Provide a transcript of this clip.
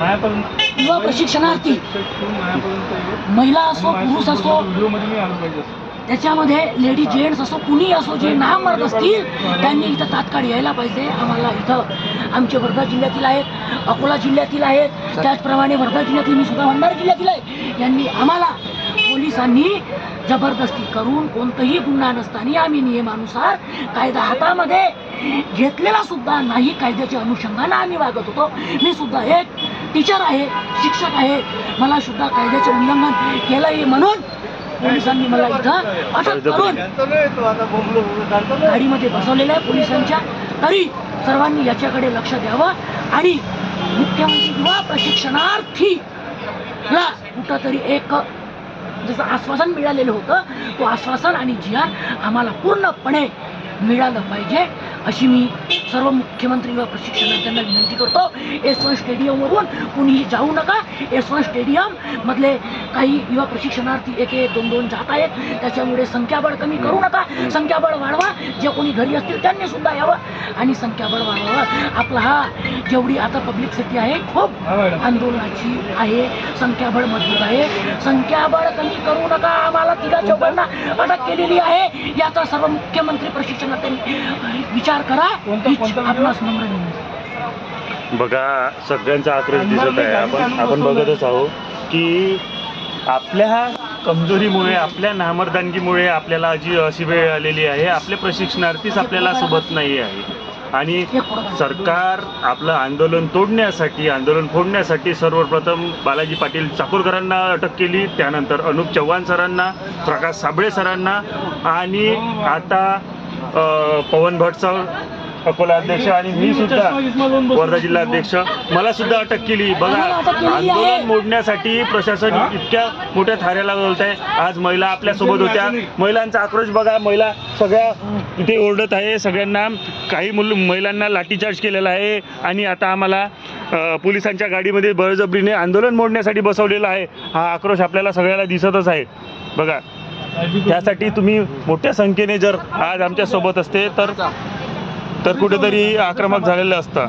युवा प्रशिक्षणार्थी महिला असो पुरुष असो. त्याच्यामध्ये लेडी जेंट्स असो कुणी असो जे नामर्द असतील त्यांनी इथं तात्काळ यायला पाहिजे. आम्हाला इथं आमचे वर्धा जिल्ह्यातील आहेत अकोला जिल्ह्यातील आहेत. त्याचप्रमाणे वर्धा जिल्ह्यातील मी सुद्धा भंडारा जिल्ह्यातील आहे. यांनी आम्हाला पोलिसांनी जबरदस्ती करून कोणतंही गुन्हा नसताना आम्ही नियमानुसार कायदा हातामध्ये घेतलेला सुद्धा नाही. कायद्याच्या अनुषंगानं आम्ही वागत होतो. मी सुद्धा एक टीचर आहे शिक्षक आहे मला सुद्धा कायद्याचे उल्लंघन केलं आहे म्हणून पोलिसांनी मला इथं अटक करून गाडीमध्ये बसवलेलं आहे पोलिसांच्या. तरी सर्वांनी याच्याकडे लक्ष द्यावं आणि मुख्यमंत्री युवा प्रशिक्षणार्थी ला कुठंतरी एक जसं आश्वासन मिळालेलं होतं तो आश्वासन आणि जिहान आम्हाला पूर्णपणे मिळालं पाहिजे. अशी मी सर्व मुख्यमंत्री युवा प्रशिक्षणार्थ्यांना विनंती करतो एस वन स्टेडियमवरून कुणीही जाऊ नका. एस वन स्टेडियम मधले काही युवा प्रशिक्षणार्थी एक एक दोन दोन जात आहेत. त्याच्यामुळे संख्याबळ कमी करू नका. संख्याबळ वाढवा. जे कोणी घरी असतील त्यांनी सुद्धा यावं. आणि संख्याबळ वाढवावं. आपला हा जेवढी आता पब्लिसिटी आहे खूप आंदोलनाची आहे. संख्याबळ मजबूत आहे. संख्याबळ कमी करू नका तिघा चौघांना अटक केलेली आहे. याचा सर्व मुख्यमंत्री प्रशिक्षणार्थी विचार करा. आपणास नम्र. बघा सगळ्यांचा आक्रोश दिसत आहे. आपण आपण बघतच आहोत की आपल्या कमजोरीमुळे आपल्या नामर्दानगीमुळे आपल्याला जी अशी वेळ आलेली आहे आपले प्रशिक्षणार्थीच आपल्याला सोबत नाही आहे. आणि सरकार आपलं आंदोलन तोडण्यासाठी आंदोलन फोडण्यासाठी सर्वप्रथम बालाजी पाटील चाकूरकरांना अटक केली. त्यानंतर अनुप चव्हाण सरांना प्रकाश साबळे सरांना आणि आता पवन भट सर अकोला अध्यक्ष आणि मी सुद्धा वर्धा जिल्हा अध्यक्ष मला सुद्धा अटक केली. बघा. आंदोलन मोडण्यासाठी प्रशासन इतक्या मोठ्या थाऱ्याला बोलत आहे आज महिला आपल्यासोबत होत्या. महिलांचा आक्रोश बघा. महिला सगळ्या इथे ओरडत आहे. सगळ्यांना काही मुल महिलांना लाठीचार्ज केलेला आहे. आणि आता आम्हाला पोलिसांच्या गाडीमध्ये बळजबरीने आंदोलन मोडण्यासाठी बसवलेलं आहे. हा आक्रोश आपल्याला सगळ्याला दिसतच आहे. बघा. त्यासाठी तुम्ही मोठ्या संख्येने जर आज आमच्यासोबत असते तर तर कुठेतरी आक्रमक झालेलं असतं.